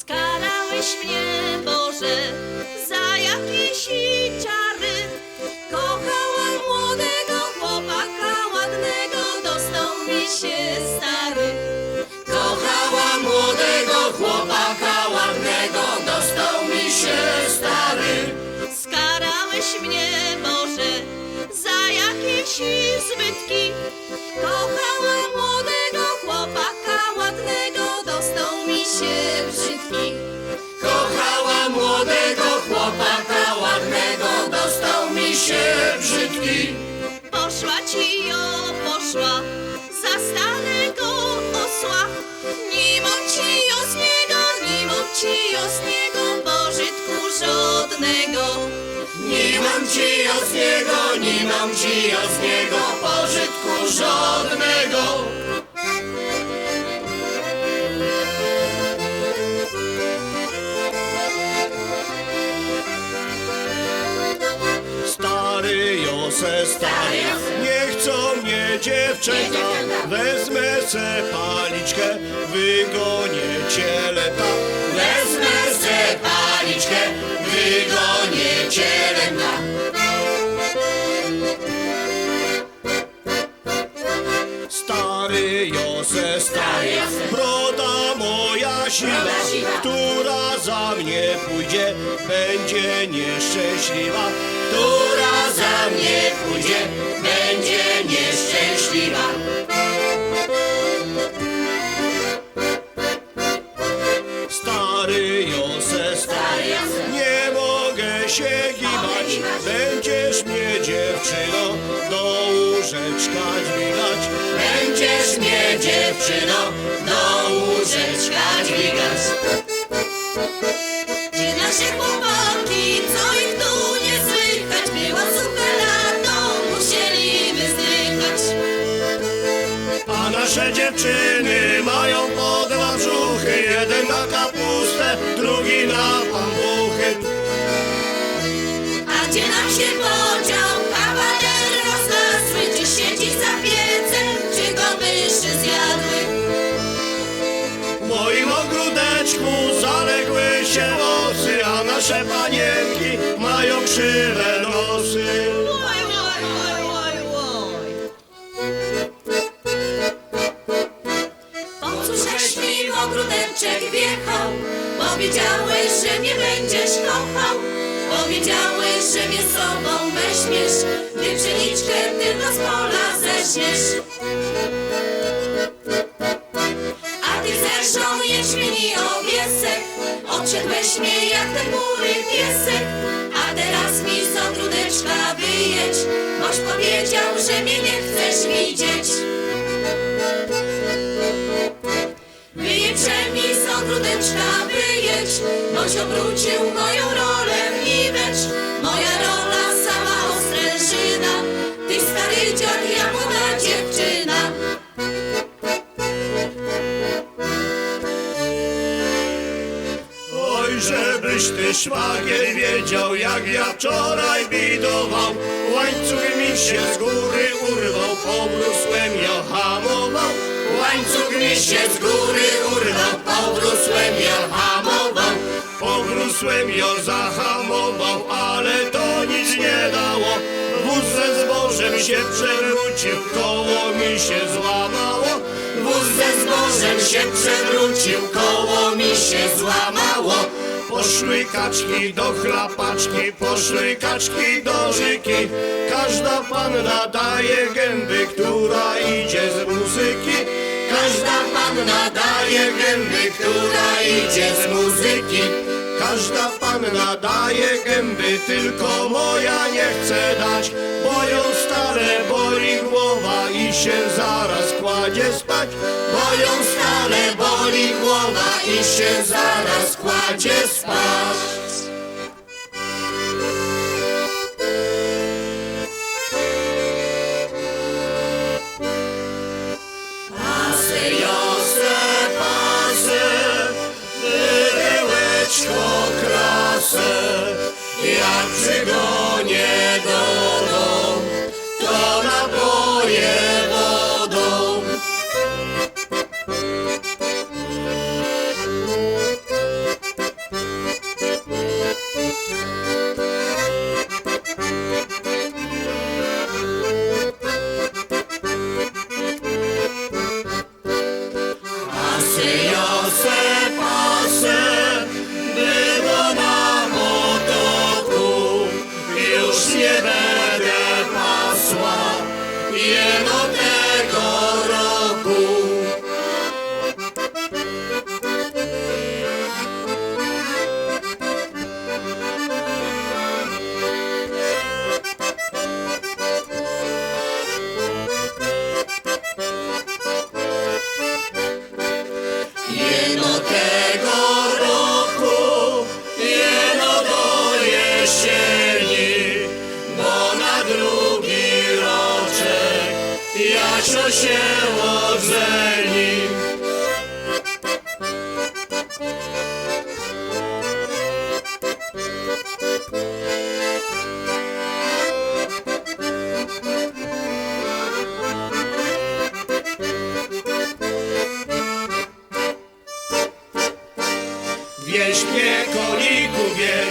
Skarałeś mnie, Boże, za jakieś ciary. Kochałam młodego chłopaka ładnego, dostał mi się stary. Kochała młodego chłopaka ładnego, dostał mi się stary. Skarałeś mnie, Boże, za jakieś dostał mi się brzydki. Kochała młodego chłopaka ładnego, dostał mi się brzydki. Poszła ci o, poszła za starego osła. Nie mam ci o z niego, nie mam ci o z niego pożytku żadnego. Nie mam ci od niego, nie mam ci od niego pożytku żadnego. Mnie dziewczęta, wezmę se paliczkę, wygonię cieleta. Wezmę se paliczkę, wygonię cielęta. Stary Josef, Stary broda moja siwa. która za mnie pójdzie, będzie nieszczęśliwa. która za mnie pójdzie, będzie nieszczęśliwa. Stary Josef, Stary Józef. nie mogę się gibać. będziesz mnie dziewczyno do łóżeczka dźwigać. Będziesz mnie dziewczyno kapustę, drugi na pampuchy. A gdzie nam się podział kawaler rozrosły? Czy siedzi za piecem, czy go myszy zjadły? W moim ogródeczku zaległy się losy, a nasze panienki mają krzywe Powiedziałeś, że mnie będziesz kochał. Powiedziałeś, że mnie z sobą weźmiesz, gdy pszeniczkę tylko z pola zeżniesz. A ty zresztą jęczmieni owiesek Odszedłeś mnie jak ten bury piesek. A teraz mi z ogródeczka wyjedź. Boś powiedział, że mnie nie chcesz widzieć. Wyjedźże mi z ogródeczka wyjedź Boś obrócił moją rolę w niwecz Moja rola sama ostrężyna Ty stary dziad, ja młoda dziewczyna Oj, żebyś ty szwagier wiedział, jak ja wczoraj bidował. Łańcuch mi się z góry urwał, pobrusłem ja hamował. Łańcuch mi się z góry urwał, powrósłem ja hamował. Powrósłem ja zahamował, ale to nic nie dało. Wóz ze zbożem się przewrócił, koło mi się złamało. Wóz ze zbożem się przewrócił, koło mi się złamało. Poszły kaczki do chlapaczki, poszły kaczki do rzeki. Każda panna daje gęby, która idzie z muzyki. Każda panna daje gęby, która idzie z muzyki. Każda panna daje gęby, tylko moja nie chce dać, bo ją boli głowa i się zaraz kładzie spać. Bo ją boli głowa i się zaraz kładzie spać. Jak przygonię do Jasio się ożeni. Wieś mnie koniku wieś,